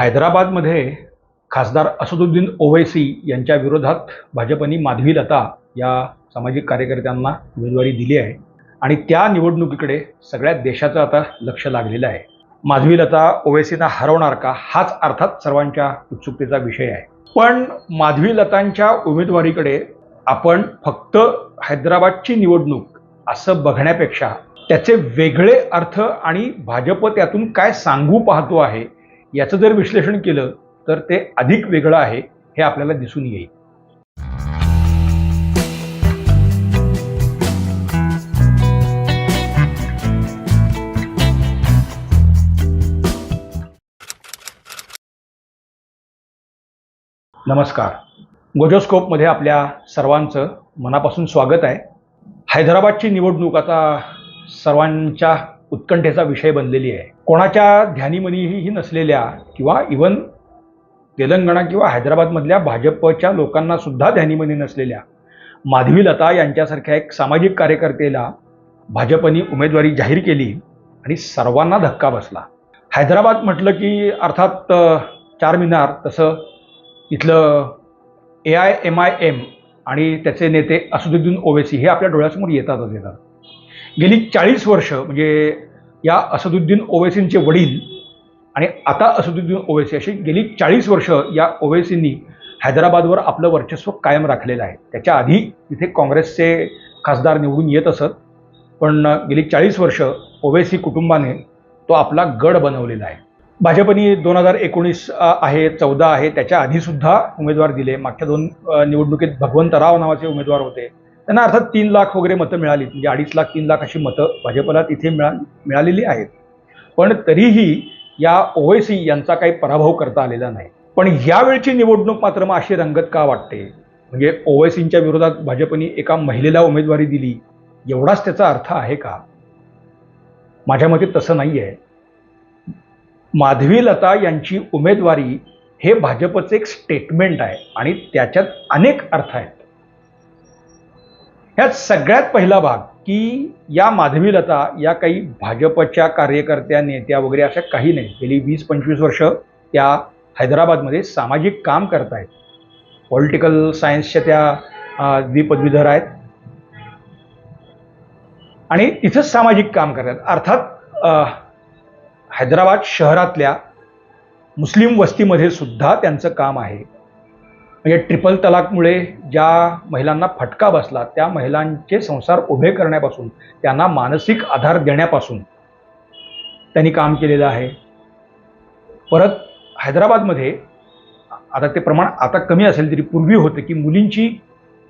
हैदराबादमध्ये खासदार असदुद्दीन ओवैसी यांच्या विरोधात भाजपनी माधवी लता या सामाजिक कार्यकर्त्यांना उमेदवारी दिली आहे. आणि त्या निवडणुकीकडे सगळ्या देशाचं आता लक्ष लागलेलं आहे. माधवी लता ओवैसींना हरवणार का? हाच अर्थात सर्वांच्या उत्सुकतेचा विषय आहे. पण माधवी लतांच्या उमेदवारीकडे आपण फक्त हैदराबादची निवडणूक असं बघण्यापेक्षा त्याचे वेगळे अर्थ आणि भाजप त्यातून काय सांगू पाहतो आहे याचं जर विश्लेषण केलं तर ते अधिक वेगळं आहे हे आपल्याला दिसून येईल. नमस्कार. गोजोस्कोपमध्ये आपल्या सर्वांचं मनापासून स्वागत आहे. हैदराबादची निवडणूक आता सर्वांच्या उत्कंठेचा विषय बनलेली आहे. कोणाच्या ध्यानीमनीही नसलेल्या किंवा इवन तेलंगणा किंवा हैदराबादमधल्या भाजपच्या लोकांना सुद्धा ध्यानीमनी नसलेल्या माधवी लता यांच्यासारख्या एक सामाजिक कार्यकर्तेला भाजपनी उमेदवारी जाहीर केली आणि सर्वांना धक्का बसला. हैदराबाद म्हटलं की अर्थात चार मिनार तसं इथलं A I M I M आणि त्याचे नेते असदुद्दीन ओवेसी हे आपल्या डोळ्यासमोर येतातच येतात. गेली चाळीस वर्ष म्हणजे या असदुद्दीन ओवेसींचे वडील आणि आता असदुद्दीन ओवेसी अशी गेली चाळीस वर्ष या ओवेसींनी हैदराबादवर आपलं वर्चस्व कायम राखलेलं आहे. त्याच्या आधी तिथे काँग्रेसचे खासदार निवडून येत असत पण गेली चाळीस वर्ष ओवेसी कुटुंबाने तो आपला गड बनवलेला आहे. भाजपने दोन हजार एकोणीस आहे चौदा आहे त्याच्या आधीसुद्धा उमेदवार दिले. मागच्या दोन निवडणुकीत भगवंत राव नावाचे उमेदवार होते. त्यांना अर्थात तीन लाख वगैरे मतं मिळाली. म्हणजे अडीच लाख तीन लाख अशी मतं भाजपला तिथे मिळा मिळालेली आहेत. पण तरीही या ओवैसी यांचा काही पराभव करता आलेला नाही. पण यावेळची निवडणूक मात्र मग अशी रंगत का वाटते? म्हणजे ओवैसींच्या विरोधात भाजपने एका महिलेला उमेदवारी दिली. एवढाच त्याचा अर्थ आहे का? माझ्या मते तसं नाही आहे माधवी लता यांची उमेदवारी हे भाजपचं एक स्टेटमेंट आहे आणि त्याच्यात अनेक अर्थ आहेत. ह्यात सगळ्यात पहिला भाग की या माधवीलता या काही भाजपच्या कार्यकर्त्या नेत्या वगैरे अशा काही नाही. गेली वीस पंचवीस वर्ष त्या हैदराबादमध्ये सामाजिक काम करतायत पॉलिटिकल सायन्सच्या त्या द्विपदवीधर आहेत. आणि तिथंच सामाजिक काम करतात अर्थात हैदराबाद शहरातल्या मुस्लिम वस्तीमध्ये सुद्धा त्यांचं काम आहे. म्हणजे ट्रिपल तलाकमुळे ज्या महिलांना फटका बसला त्या महिलांचे संसार उभे करण्यापासून त्यांना मानसिक आधार देण्यापासून त्यांनी काम केलेलं आहे. परत हैदराबादमध्ये आता ते प्रमाण आता कमी असेल तरी पूर्वी होतं की मुलींची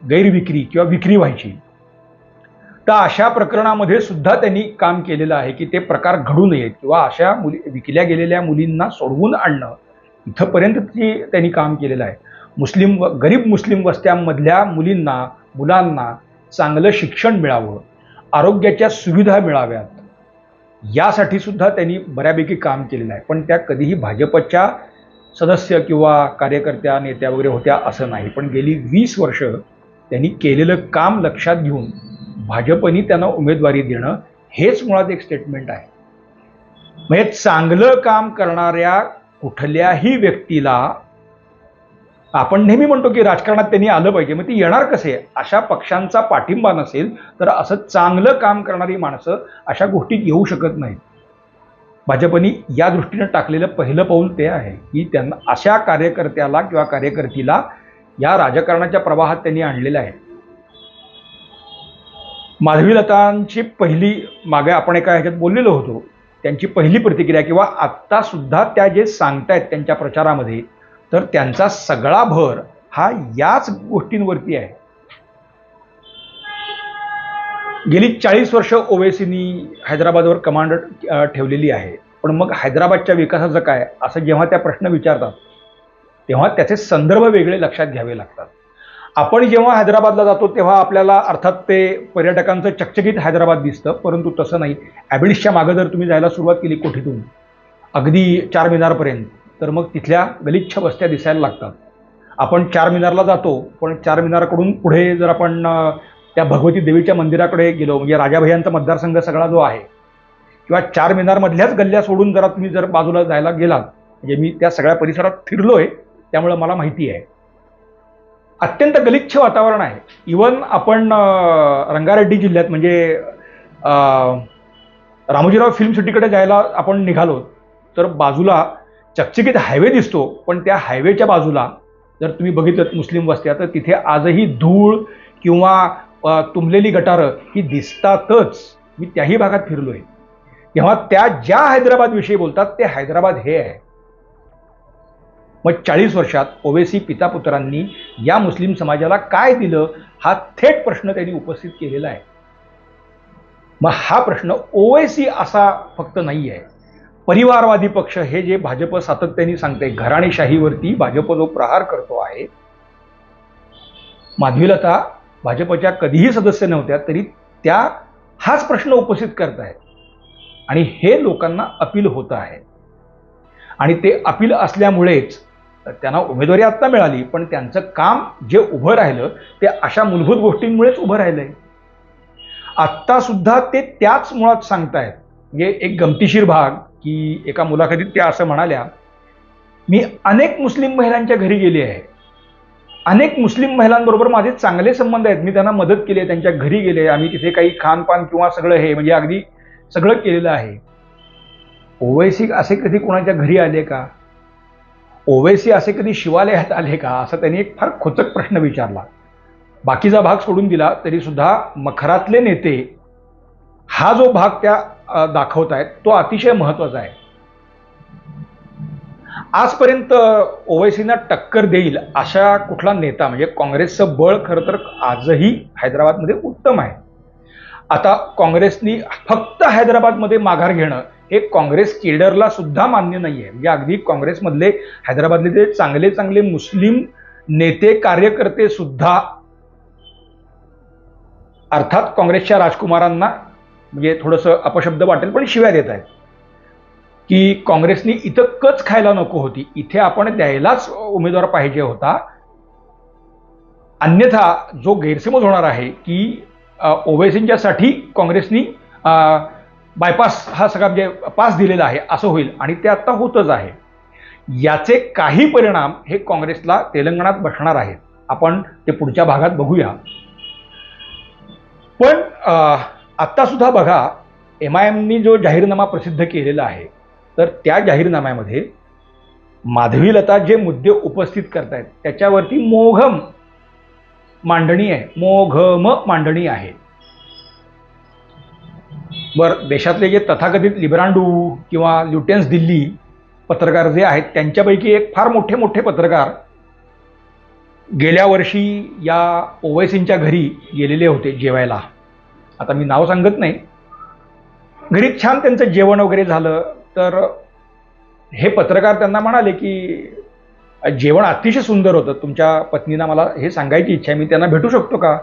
गैरविक्री किंवा विक्री व्हायची. तर अशा प्रकरणामध्ये सुद्धा त्यांनी काम केलेलं आहे की ते प्रकार घडू नयेत किंवा अशा मुली विकल्या गेलेल्या मुलींना सोडवून आणणं इथंपर्यंत ती त्यांनी काम केलेलं आहे. मुस्लिम व गरीब मुस्लिम वस्त्यांमधल्या मुलींना मुलांना चांगलं शिक्षण मिळावं आरोग्याच्या सुविधा मिळाव्यात. यासाठी सुद्धा त्यांनी बऱ्यापैकी काम केलेलं आहे. पण त्या कधीही भाजपच्या सदस्य किंवा कार्यकर्त्या नेत्या वगैरे होत्या असं नाही. पण गेली वीस वर्ष त्यांनी केलेलं काम लक्षात घेऊन भाजपनी त्यांना उमेदवारी देणं हेच मुळात एक स्टेटमेंट आहे. म्हणजे चांगलं काम करणाऱ्या कुठल्याही व्यक्तीला आपण नेहमी म्हणतो की राजकारणात त्यांनी आलं पाहिजे मग ती येणार कसे? अशा पक्षांचा पाठिंबा नसेल तर असं चांगलं काम करणारी माणसं अशा गोष्टीत येऊ शकत नाहीत. भाजपनी या दृष्टीनं टाकलेलं पहिलं पाऊल ते आहे की त्यांना अशा कार्यकर्त्याला किंवा कार्यकर्तीला या राजकारणाच्या प्रवाहात त्यांनी आणलेलं आहे. माधवी लतांची पहिली मागे आपण एका ह्याच्यात बोललेलो होतो. त्यांची पहिली प्रतिक्रिया किंवा आत्तासुद्धा त्या जे सांगतायत त्यांच्या प्रचारामध्ये तर त्यांचा सगळा भर हा याच गोष्टींवरती आहे. गेली चाळीस वर्ष ओवेसीनी हैदराबादवर कमांड ठेवलेली आहे. पण मग हैदराबादच्या विकासाचं काय? असं जेव्हा त्या प्रश्न विचारतात तेव्हा त्याचे संदर्भ वेगळे लक्षात घ्यावे लागतात. आपण जेव्हा हैदराबादला जातो तेव्हा आपल्याला अर्थात ते पर्यटकांचं चकचकीत हैदराबाद दिसतं परंतु तसं नाही. ॲबिड्सच्या मागं जर तुम्ही जायला सुरुवात केली कोठीतून? अगदी चार मिनारपर्यंत. तर मग तिथल्या गलिच्छ वस्त्या दिसायला लागतात. आपण चार मिनारला जातो पण चार मिनारकडून पुढे जर आपण त्या भगवती देवीच्या मंदिराकडे गेलो म्हणजे राजाभैयांचा मतदारसंघ सगळा जो आहे किंवा चार मिनारमधल्याच गल्ल्या सोडून जरा तुम्ही जर बाजूला जायला गेलात म्हणजे मी त्या सगळ्या परिसरात फिरलो आहे त्यामुळं मला माहिती आहे. अत्यंत गलिच्छ वातावरण आहे. इवन आपण रंगारेड्डी जिल्ह्यात म्हणजे रामोजीराव फिल्म सिटीकडे जायला आपण निघालो तर बाजूला चकचकीत हायवे दिसतो पण त्या हायवेच्या बाजूला जर तुम्ही बघितलं मुस्लिम वस्त्या तर तिथे आजही धूळ किंवा तुंबलेली गटारं ही दिसतातच. मी त्याही भागात फिरलोय. तेव्हा त्या ज्या हैदराबादविषयी बोलतात ते हैदराबाद हे आहे. मग चाळीस वर्षात ओवेसी पिता पुत्रांनी या मुस्लिम समाजाला काय दिलं हा थेट प्रश्न त्यांनी उपस्थित केलेला आहे. मग हा प्रश्न ओवेसी असा फक्त नाही आहे परिवारवादी पक्ष हे जे भाजप सातत्याने सांगते घराणेशाहीवरती भाजप जो प्रहार करतो आहे माधवीलता भाजपच्या कधीही सदस्य नव्हत्या तरी त्या हाच प्रश्न उपस्थित करत आहेत. आणि हे लोकांना अपील होत आहे. आणि ते अपील असल्यामुळेच त्यांना उमेदवारी आत्ता मिळाली पण त्यांचं काम जे उभं राहिलं ते अशा मूलभूत गोष्टींमुळेच उभं राहिलंय. आत्तासुद्धा ते त्याच मुळात सांगतायत. म्हणजे एक गमतीशीर भाग की एका मुलाखतीत त्या असं म्हणाल्या मी अनेक मुस्लिम महिलांच्या घरी गेले आहे. अनेक मुस्लिम महिलांबरोबर माझे चांगले संबंध आहेत. मी त्यांना मदत केली आहे त्यांच्या घरी गेले आम्ही तिथे काही खानपान किंवा सगळं हे म्हणजे अगदी सगळं केलेलं आहे. ओवैसी असे कधी कोणाच्या घरी आले का? ओवैसी असे कधी शिवालयात आले का? असा त्यांनी एक फार खोचक प्रश्न विचारला. बाकीचा भाग सोडून दिला तरी सुद्धा मखरातले नेते हा जो भाग त्या दाखवत आहेत तो अतिशय महत्त्वाचा आहे. आजपर्यंत ओवैसीना टक्कर देईल अशा कुठला नेता म्हणजे काँग्रेसचं बळ खरं तर आजही हैदराबादमध्ये उत्तम आहे. आता काँग्रेसनी फक्त हैदराबादमध्ये माघार घेणं हे काँग्रेस केडरला सुद्धा मान्य नाही आहे म्हणजे अगदी काँग्रेसमधले हैदराबादले जे चांगले चांगले मुस्लिम नेते कार्यकर्ते सुद्धा अर्थात काँग्रेसच्या राजकुमारांना म्हणजे थोडंसं अपशब्द वाटेल पण शिव्या देत आहेत. की काँग्रेसनी इथं कच खायला नको होती. इथे आपण द्यायलाच उमेदवार पाहिजे होता. अन्यथा जो गैरसमज होणार आहे की ओवेसींच्यासाठी काँग्रेसनी बायपास हा सगळा म्हणजे पास दिलेला आहे असं होईल. आणि ते आता होतच आहे. याचे काही परिणाम हे काँग्रेसला तेलंगणात बसणार आहेत. आपण ते पुढच्या भागात बघूया. पण आत्तासुद्धा सुद्धा बघा एम आय एमनी जो जाहीरनामा प्रसिद्ध केलेला आहे तर त्या जाहीरनाम्यामध्ये माधवीलता जे मुद्दे उपस्थित करतायत त्याच्यावरती मोघम मांडणी आहे मोघम मांडणी आहे. बर देशातले जे तथाकथित लिब्रांडू किंवा ल्युटेन्स दिल्ली पत्रकार जे आहेत त्यांच्यापैकी एक फार मोठे मोठे पत्रकार गेल्या वर्षी या ओवैसींच्या घरी गेलेले होते जेवायला. आता मी नाव सांगत नाही. घरी छान त्यांचं जेवण वगैरे झालं. तर हे पत्रकार त्यांना म्हणाले की जेवण अतिशय सुंदर होतं. तुमच्या पत्नीना मला हे सांगायची इच्छा आहे. मी त्यांना भेटू शकतो का?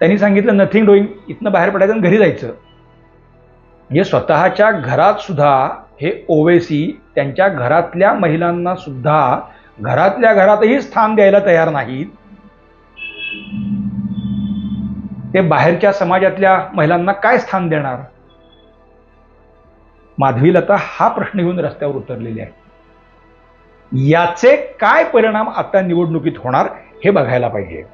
त्यांनी सांगितलं नथिंग डुईंग इथनं बाहेर पडायचं आणि घरी जायचं. म्हणजे स्वतःच्या घरात सुद्धा हे ओवेसी त्यांच्या घरातल्या महिलांना सुद्धा घरातल्या घरातही स्थान द्यायला तयार नाहीत. ते बाहेरच्या समाजातल्या महिलांना काय स्थान देणार? माधवीलता हा प्रश्न घेऊन रस्त्यावर उतरलेली आहे. याचे काय परिणाम आता निवडणुकीत होणार हे बघायला पाहिजे.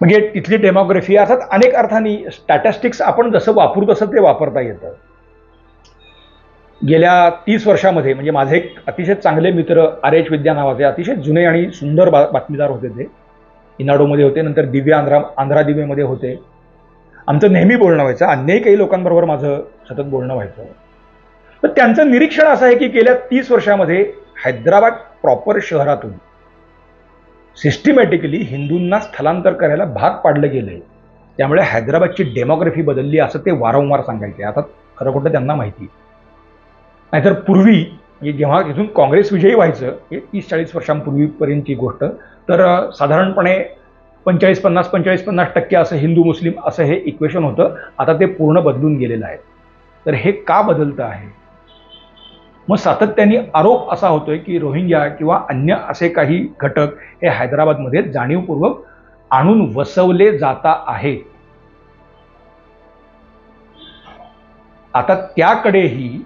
म्हणजे तिथली डेमोग्राफी अर्थात अनेक अर्थाने स्टॅटिस्टिक्स आपण जसं वापरू तसं ते वापरता येतं. गेल्या तीस वर्षामध्ये म्हणजे माझे एक अतिशय चांगले मित्र आर एच विद्या नावाचे अतिशय जुने आणि सुंदर बा बातमीदार होते ते. इनाडोमध्ये होते नंतर दिव्य आंध्रा आंध्रा दिव्यमध्ये होते. आमचं नेहमी बोलणं व्हायचं अन्यही काही लोकांबरोबर माझं सतत बोलणं व्हायचं. तर त्यांचं निरीक्षण असं आहे की गेल्या तीस वर्षामध्ये हैदराबाद प्रॉपर शहरातून सिस्टमॅटिकली हिंदूंना स्थलांतर करायला भाग पाडलं गेलंय. त्यामुळे हैदराबादची डेमोग्राफी बदलली असं ते वारंवार सांगायचे. आता खरं खोटं त्यांना माहिती. नाहीतर पूर्वी म्हणजे जेव्हा इथून काँग्रेस विजयी व्हायचं हे तीस चाळीस वर्षांपूर्वीपर्यंतची गोष्ट तर साधारणपणे पंचेचाळीस पन्नास पंचेचाळीस पन्नास टक्के असं हिंदू मुस्लिम असं हे इक्वेशन होतं. आता ते पूर्ण बदलून गेलेलं आहे. तर हे का बदलतं आहे? मग सातत्याने आरोप असा होतोय की रोहिंग्या किंवा अन्य असे काही घटक हे हैदराबादमध्ये जाणीवपूर्वक आणून वसवले जाता आहेत आता त्याकडेही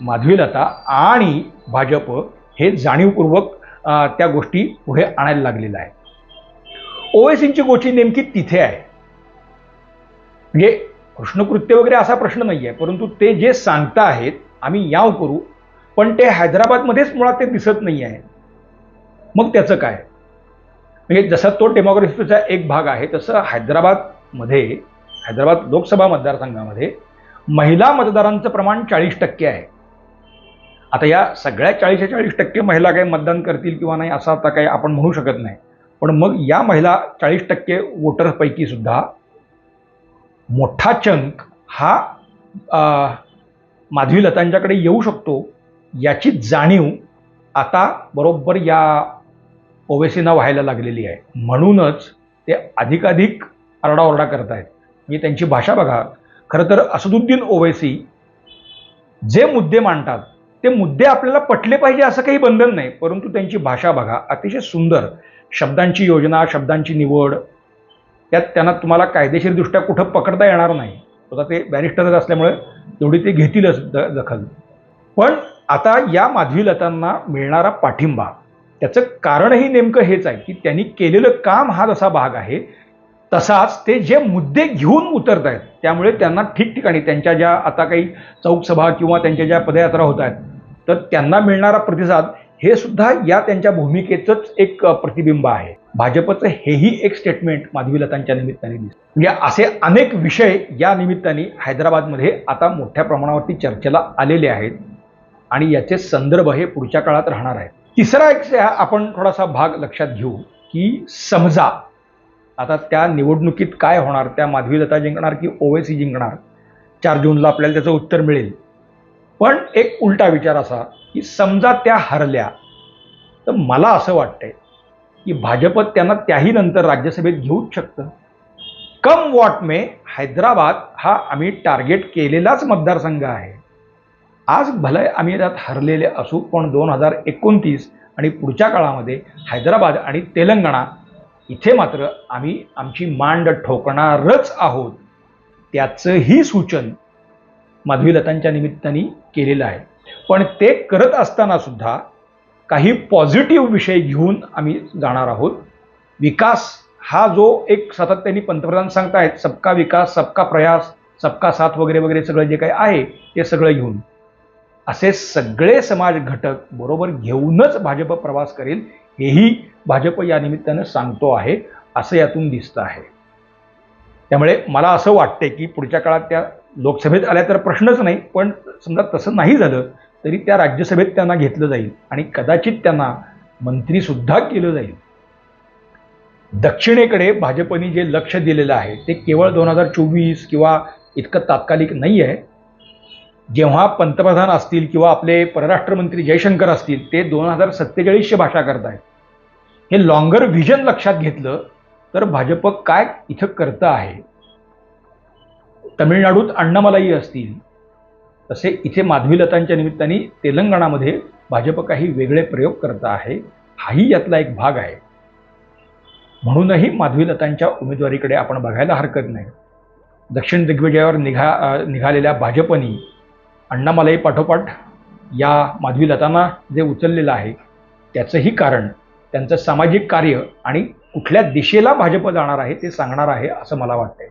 माधवीलता आणि भाजप हे जाणीवपूर्वक त्या गोष्टी पुढे आणायला लागलेल्या आहे ओवेसींची गोची नेमकी तिथे आहे म्हणजे कृष्णकृत्य वगैरे असा प्रश्न नाही आहे परंतु ते जे सांगता आहेत आम्ही याव करू पण ते हैदराबादमध्येच मुळात ते दिसत नाही आहे मग त्याचं काय? म्हणजे जसा तो डेमोग्राफीचा एक भाग आहे तसं हैदराबादमध्ये हैदराबाद लोकसभा मतदारसंघामध्ये महिला मतदारांचं प्रमाण चाळीस टक्के आहे. आता या सगळ्या चाळीसशे चाळीस टक्के महिला काही मतदान करतील किंवा नाही असं आता काही आपण म्हणू शकत नाही. पण मग या महिला चाळीस टक्के वोटरपैकी सुद्धा मोठा चंक हा माधवी लतांच्याकडे येऊ शकतो याची जाणीव आता बरोबर या ओवेसीना व्हायला लागलेली आहे. म्हणूनच ते अधिकाधिक आरडाओरडा करत आहेत म्हणजे त्यांची भाषा बघा. खरं तर असदुद्दीन ओवेसी जे मुद्दे मांडतात ते मुद्दे आपल्याला पटले पाहिजे असं काही बंधन नाही परंतु त्यांची भाषा बघा अतिशय सुंदर. शब्दांची योजना शब्दांची निवड त्यात त्यांना तुम्हाला कायदेशीरदृष्ट्या कुठं पकडता येणार नाही. स्वतः ते बॅरिस्टरच असल्यामुळे तेवढी ते घेतीलच द दखल. पण आता या माधवी लतांना मिळणारा पाठिंबा त्याचं कारणही नेमकं हेच आहे की त्यांनी केलेलं काम हा जसा भाग आहे तसाच ते जे मुद्दे घेऊन उतरत आहेत त्यामुळे त्यांना ठिकठिकाणी त्यांच्या ज्या आता काही चौकसभा किंवा त्यांच्या ज्या पदयात्रा होत आहेत तर त्यांना मिळणारा प्रतिसाद हे सुद्धा या त्यांच्या भूमिकेचंच एक प्रतिबिंब आहे. भाजपचं हेही एक स्टेटमेंट माधवी लतांच्या निमित्ताने दिसतं. म्हणजे असे अनेक विषय या निमित्ताने हैदराबादमध्ये आता मोठ्या प्रमाणावरती चर्चेला आलेले आहेत आणि याचे संदर्भ हे पुढच्या काळात राहणार आहेत. तिसरा एक आपण थोडासा भाग लक्षात घेऊ की समजा आता त्या निवडणुकीत काय होणार त्या माधवीलता जिंकणार की ओवेसी जिंकणार? चार जूनला आपल्याला त्याचं उत्तर मिळेल. पण एक उलटा विचार असा की समजा त्या हरल्या तर मला असं वाटतंय की भाजप त्यांना त्याही नंतर राज्यसभेत घेऊच शकतं. कम वॉट मे हैदराबाद हा आम्ही टार्गेट केलेलाच मतदारसंघ आहे. आज भले आम्ही त्यात हरलेले असू पण दोन हजार एकोणतीस आणि पुढच्या काळामध्ये हैदराबाद आणि तेलंगणा इथे मात्र आम्ही आमची मांड ठोकणारच आहोत. त्याचंही सूचन माधवीलतांच्या निमित्ताने केलेलं आहे. पण ते करत असताना सुद्धा काही पॉझिटिव्ह विषय घेऊन आम्ही जाणार आहोत. विकास हा जो एक सातत्याने पंतप्रधान सांगतायत सबका विकास सबका प्रयास सबका साथ वगैरे वगैरे सगळं जे काही आहे ते सगळं घेऊन. असे सगळे समाज घटक बरोबर घेऊनच भाजप प्रवास करेल हेही भाजप या निमित्तानं सांगतो आहे असं यातून दिसतं आहे. त्यामुळे मला असं वाटतंय की पुढच्या काळात त्या लोकसभेत आल्या तर प्रश्नच नाही पण समजा तसं नाही झालं तरी त्या राज्यसभेत त्यांना घेतलं जाईल आणि कदाचित त्यांना मंत्रीसुद्धा केलं जाईल. दक्षिणेकडे भाजपने जे लक्ष दिलेलं आहे ते केवळ दोन हजार चोवीस किंवा इतकं तात्कालिक नाही आहे. जेव्हा पंतप्रधान असतील किंवा आपले परराष्ट्र मंत्री जयशंकर असतील ते दोन हजार सत्तेचाळीसशे भाषा करतायत. हे लॉंगर व्हिजन लक्षात घेतलं तर भाजप काय इथं करतं आहे? तमिळनाडूत अण्णामलाई असतील. तसे इथे माधवीलतांच्या निमित्ताने तेलंगणामध्ये भाजप काही वेगळे प्रयोग करत आहे हाही यातला एक भाग आहे. म्हणूनही माधवीलतांच्या उमेदवारीकडे आपण बघायला हरकत नाही. दक्षिण दिग्विजयावर निघा निघालेल्या भाजपनी अण्णामलाई पाठोपाठ या माधवीलतांना जे उचललेलं आहे त्याचंही कारण त्यांचं सामाजिक कार्य आणि कुठल्या दिशेला भाजप जाणार आहे ते सांगणार आहे असं मला वाटतंय.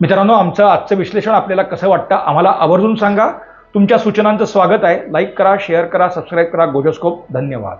मित्रांनो आमचं आजचं विश्लेषण आपल्याला कसं वाटतं आम्हाला आवर्जून सांगा. तुमच्या सूचनांचं स्वागत आहे. लाईक करा शेअर करा सबस्क्राईब करा. गोजोस्कोप धन्यवाद.